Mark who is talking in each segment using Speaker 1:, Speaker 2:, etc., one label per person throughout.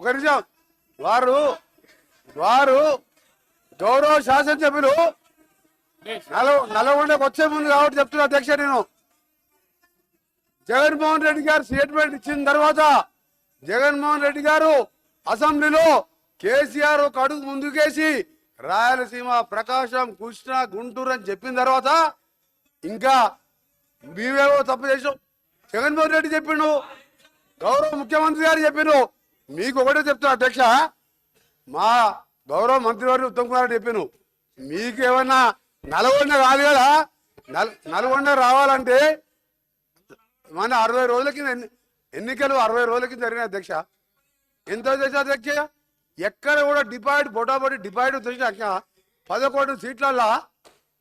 Speaker 1: ఒక నిజం వారు వారు గౌరవ శాసనసభ్యులు నల్గొండకు వచ్చే ముందు కాబట్టి చెప్తున్నా అధ్యక్ష నేను. జగన్మోహన్ రెడ్డి గారు స్టేట్మెంట్ ఇచ్చిన తర్వాత జగన్మోహన్ రెడ్డి గారు అసెంబ్లీలో కేసీఆర్ ఒక అడుగు ముందుకేసి రాయలసీమ ప్రకాశం కృష్ణ గుంటూరు అని చెప్పిన తర్వాత ఇంకా మేమేవో తప్పు చేసాం జగన్మోహన్ రెడ్డి చెప్పిండు గౌరవ ముఖ్యమంత్రి గారు చెప్పిండు మీకు ఒకటే చెప్తున్నా అధ్యక్ష. మా గౌరవ మంత్రివారి ఉత్తమ్ కుమార్ రెడ్డి చెప్పాను. మీకు ఏమన్నా నల్గొండ కాదు కదా? నల్ నల్గొండ రావాలంటే మన అరవై రోజుల కింద ఎన్ని- ఎన్నికలు అరవై రోజుల కింద జరిగిన అధ్యక్ష. ఎంత అధ్యక్ష అధ్యక్ష? ఎక్కడ కూడా డిపాయిడ్ బొటాబొటి డిపాయిడ్ తెచ్చాక పదకొండు సీట్లల్లో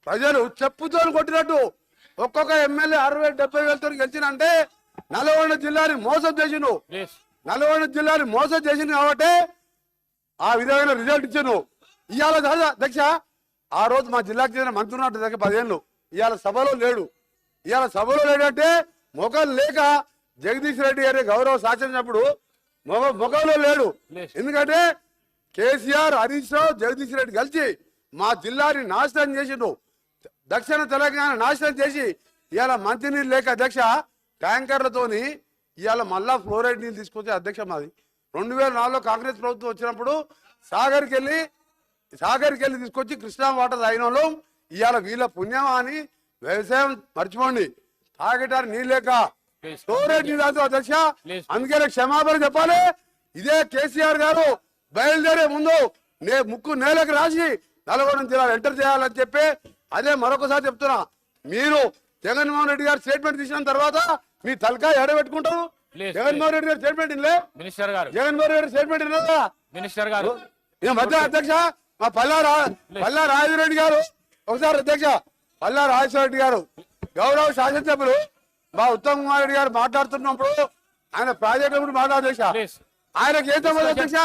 Speaker 1: ప్రజలు చెప్పుతో కొట్టినట్టు ఒక్కొక్క ఎమ్మెల్యే అరవై డెబ్బై వేలతో గెలిచినంటే నల్గొండ జిల్లాని మోసం చేసిండు. నల్గొండ జిల్లాని మోసం చేసింది కాబట్టి ఆ విధమైన రిజల్ట్ ఇచ్చాను ఇవాళ అధ్యక్ష ఆ రోజు మా జిల్లాకు చెందిన మంత్రి ఉన్నట్టు దగ్గర పదిహేను ఇవాళ సభలో లేడు. ఇవాళ సభలో లేడంటే మొఖం లేక జగదీష్ రెడ్డి గారి గౌరవ శాసనప్పుడు మొగ మొఖంలో లేడు. ఎందుకంటే కేసీఆర్ హరీష్ రావు జగదీష్ రెడ్డి కలిసి మా జిల్లాని నాశనం చేసిండు. దక్షిణ తెలంగాణ నాశనం చేసి ఇవాళ మంచినీళ్ళు లేక అధ్యక్ష ట్యాంకర్లతోని ఇవాళ మళ్ళా ఫ్లోరైడ్ నీళ్ళు తీసుకొచ్చే అధ్యక్ష మాది రెండు వేల నాలుగులో కాంగ్రెస్ ప్రభుత్వం వచ్చినప్పుడు సాగర్కి వెళ్ళి సాగర్కి వెళ్ళి తీసుకొచ్చి కృష్ణా వాటర్ తాగిన వాళ్ళు ఇవాళ వీళ్ళ పుణ్యమా అని వ్యవసాయం మర్చిపోండి తాగటానికి నీళ్ళు లేక. ఫ్లోరైడ్ నీళ్ళు అధ్యక్ష. అందుకనే క్షమాపణ చెప్పాలి ఇదే కేసీఆర్ గారు బయలుదేరే ముందు నే ముక్కు నేలకు రాసి నల్గొండ జిల్లాలో ఎంటర్ చేయాలని చెప్పి అదే మరొకసారి చెప్తున్నా మీరు జగన్మోహన్ రెడ్డి గారు స్టేట్మెంట్ తీసిన తర్వాత మీ తలకాయ ఎడబెట్టుకుంటారు జగన్మోహన్ రెడ్డి గారు స్టేట్మెంట్ ఇల్లే
Speaker 2: మినిస్టర్ గారు.
Speaker 1: జగన్మోహన్ రెడ్డి స్టేట్మెంట్ ఇల్లదా
Speaker 2: మినిస్టర్ గారు.
Speaker 1: ఈ మధ్య అధ్యక్ష మా పల్లా రా పల్లా రాజరెడ్డి గారు. ఒకసారి అధ్యక్ష పల్లా రెడ్డి గారు. గౌరవ శాసనసభ్యులు మా ఉత్తమ్ కుమార్ రెడ్డి గారు మాట్లాడుతున్నప్పుడు ఆయన ప్రాజెక్ట్ గురించి మాట్లాడేశ
Speaker 2: ప్లీజ్.
Speaker 1: ఆయనకి ఏం అధ్యక్ష?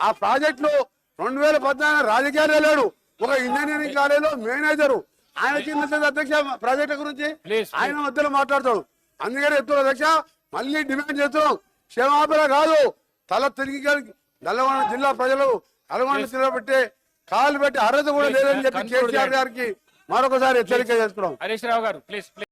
Speaker 1: ఆ ప్రాజెక్ట్లో రెండు వేల పద్నాలుగు రాజకీయాలు లేడు ఒక ఇంజనీరింగ్ కాలేజ్లో మేనేజర్ తెలియదు అధ్యక్ష ప్రాజెక్ట్ గురించి? ఆయన మధ్యలో మాట్లాడతాడు. అందుకని చెప్తున్నా అధ్యక్ష మళ్ళీ డిమాండ్ చేస్తున్నాం. క్షమాపణ కాదు. తల తిరిగి నల్లగొండ జిల్లా ప్రజలు నల్గొండ జిల్లా పెట్టి కాలు పెట్టి అర్హత కూడా లేదని చెప్పి కేసీఆర్. గారికి మరొకసారి హెచ్చరిక చేస్తున్నాం
Speaker 2: హరీష్ రావు గారు ప్లీజ్